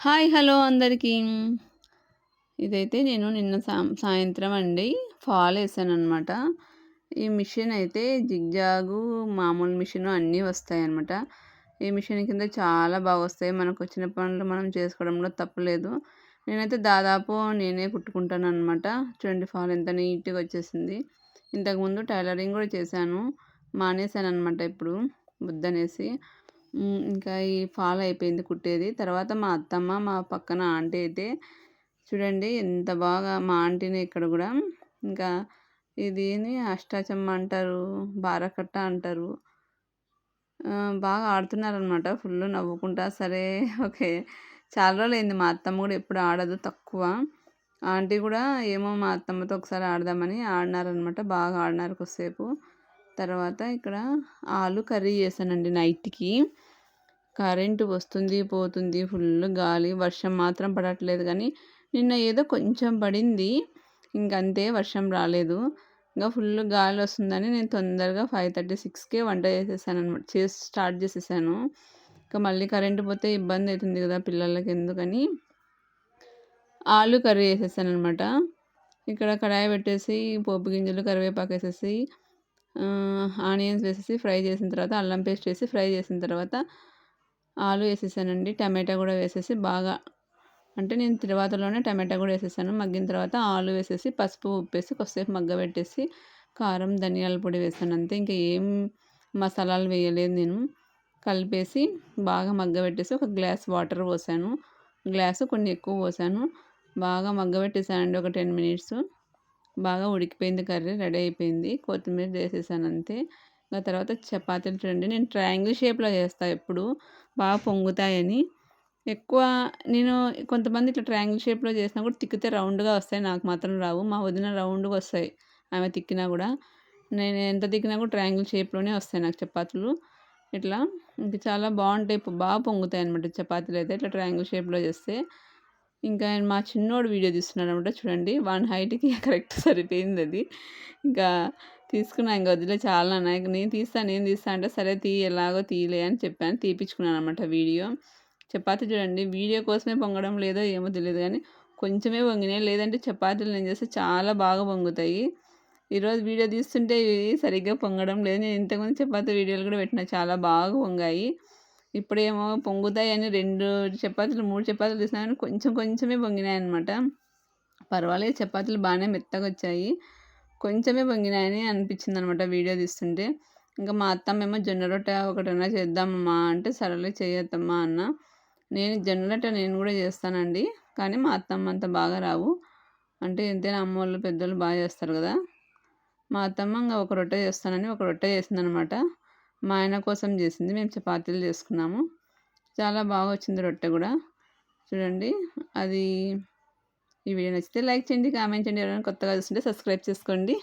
Hi hello అందరికీ. ఇదైతే నేను నిన్న సా సాయంత్రం అండి ఫాల్ వేసాను అనమాట ఈ మిషన్ అయితే జిగ్జాగు మామూలు మిషన్ అన్నీ వస్తాయి అనమాట ఈ మిషన్ కింద చాలా బాగా వస్తాయి. మనకు వచ్చిన పనులు మనం చేసుకోవడంలో తప్పలేదు. నేనైతే దాదాపు నేనే కుట్టుకుంటాను అనమాట చూడండి ఫాల్ ఎంత నీట్గా వచ్చేసింది. ఇంతకుముందు టైలరింగ్ కూడా చేశాను. మానేశాను అనమాట ఇప్పుడు బుద్ధనేసి. ఇంకా ఈ ఫాల్ అయిపోయింది కుట్టేది. తర్వాత మా అత్తమ్మ మా పక్కన ఆంటీ అయితే చూడండి ఎంత బాగా మా ఆంటీని ఇక్కడ కూడా. ఇంకా ఇది అష్టాచమ్మ అంటారు బారకట్ట అంటారు. బాగా ఆడుతున్నారనమాట ఫుల్ నవ్వుకుంటా సరే ఓకే. చాలా రోజులు అయింది మా అత్తమ్మ కూడా ఎప్పుడు ఆడదు తక్కువ. ఆంటీ కూడా ఏమో మా అత్తమ్మతో ఒకసారి ఆడదామని ఆడినారనమాట బాగా ఆడినారు కొద్దిసేపు. తర్వాత ఇక్కడ ఆలు కర్రీ చేశానండి నైట్కి. కరెంటు వస్తుంది పోతుంది ఫుల్ గాలి వర్షం మాత్రం పడట్లేదు కానీ నిన్న ఏదో కొంచెం పడింది. ఇంకంతే వర్షం రాలేదు. ఇంకా ఫుల్ గాలి వస్తుందని నేను తొందరగా ఫైవ్ థర్టీ సిక్స్కే వంట చేసేసాను అనమాట చేసి స్టార్ట్ చేసేసాను. ఇంకా మళ్ళీ కరెంటు పోతే ఇబ్బంది అవుతుంది కదా పిల్లలకి ఎందుకని. ఆలు కర్రీ వేసేసాను అనమాట ఇక్కడ కడాయి పెట్టేసి పోపు గింజలు కరివేపాకు వేసేసి ఆనియన్స్ వేసేసి ఫ్రై చేసిన తర్వాత అల్లం పేస్ట్ వేసి ఫ్రై చేసిన తర్వాత ఆలు వేసేసానండి. టమాటా కూడా వేసేసి బాగా అంటే నేను తర్వాతలోనే టమాటా కూడా వేసేసాను. మగ్గిన తర్వాత ఆలు వేసేసి పసుపు ఉప్పేసి కొద్దిసేపు మగ్గబెట్టేసి కారం ధనియాల పొడి వేసాను అంతే. ఇంకా ఏం మసాలాలు వేయలేదు నేను. కలిపేసి బాగా మగ్గబెట్టేసి ఒక గ్లాస్ వాటర్ పోసాను. గ్లాసు కొన్ని ఎక్కువ పోసాను. బాగా మగ్గబెట్టేసానండి ఒక టెన్ మినిట్స్. బాగా ఉడికిపోయింది కర్రీ రెడీ అయిపోయింది. కొత్తిమీర వేసేసాను అంతే. ఆ తర్వాత చపాతీలు చూడండి. నేను ట్రయాంగిల్ షేప్లో చేస్తాను ఎప్పుడు. బాగా పొంగుతాయని. ఎక్కువ నేను కొంతమంది ఇట్లా ట్రయాంగిల్ షేప్లో చేసినా కూడా తిక్కితే రౌండ్గా వస్తాయి. నాకు మాత్రం రావు. మా వదిన రౌండ్గా వస్తాయి. ఆమె తిక్కినా కూడా. నేను ఎంత తిక్కినా కూడా ట్రయాంగిల్ షేప్లోనే వస్తాయి నాకు చపాతీలు. ఇట్లా. ఇంకా చాలా బాగుంటాయి. బాగా పొంగుతాయి అనమాట చపాతీలు అయితే. ఇట్లా ట్రయాంగిల్ షేప్లో చేస్తే. ఇంకా మా చిన్నోడు వీడియో తీస్తున్నాడు అనమాట చూడండి. వన్ హైట్కి కరెక్ట్ సరిపోయింది అది. ఇంకా తీసుకున్నా ఇంకా వదిలే చాలా నాకు నేను తీస్తాను నేను తీస్తా అంటే సరే తీ ఎలాగో తీయలే అని చెప్పాను. తీపించుకున్నాను అనమాట వీడియో. చపాతి చూడండి. వీడియో కోసమే పొంగడం లేదో ఏమో తెలియదు కానీ కొంచెమే పొంగినాయి లేదంటే చపాతీలు నేను చేస్తే చాలా బాగా పొంగుతాయి. ఈరోజు వీడియో తీస్తుంటే సరిగ్గా పొంగడం లేదు. నేను ఇంతకుముందు చపాతీ వీడియోలు కూడా పెట్టిన చాలా బాగా పొంగాయి. ఇప్పుడేమో పొంగుతాయని రెండు చపాతీలు మూడు చపాతీలు తీసినా కొంచెం కొంచెమే పొంగినాయి అనమాట పర్వాలేదు చపాతీలు బాగానే మెత్తగా వచ్చాయి. కొంచెమే పొంగినాయని అనిపించింది అనమాట వీడియో తీస్తుంటే. ఇంకా మా అత్తమ్మేమో జొన్న రొట్టె ఒకటన్నా చేద్దామమ్మా అంటే సరేలే చేయొద్దమ్మా అన్న. నేను జొన్న రొట్టె నేను కూడా చేస్తానండి కానీ మా అత్తమ్మ అంత బాగా రావు. అంటే ఎంతైనా అమ్మ వాళ్ళు పెద్దోళ్ళు బాగా చేస్తారు కదా. మా అత్తమ్మ ఇంకా ఒక రొట్టె చేస్తానని ఒక రొట్టె చేసిందనమాట మా ఆయన కోసం చేసింది. మేము చపాతీలు చేసుకున్నాము. చాలా బాగా వచ్చింది రొట్టె కూడా. చూడండి అది ఈ వీడియో నచ్చితే లైక్ చేయండి కామెంట్ చేయండి. ఎవరైనా కొత్తగా చూస్తుంటే సబ్స్క్రైబ్ చేసుకోండి.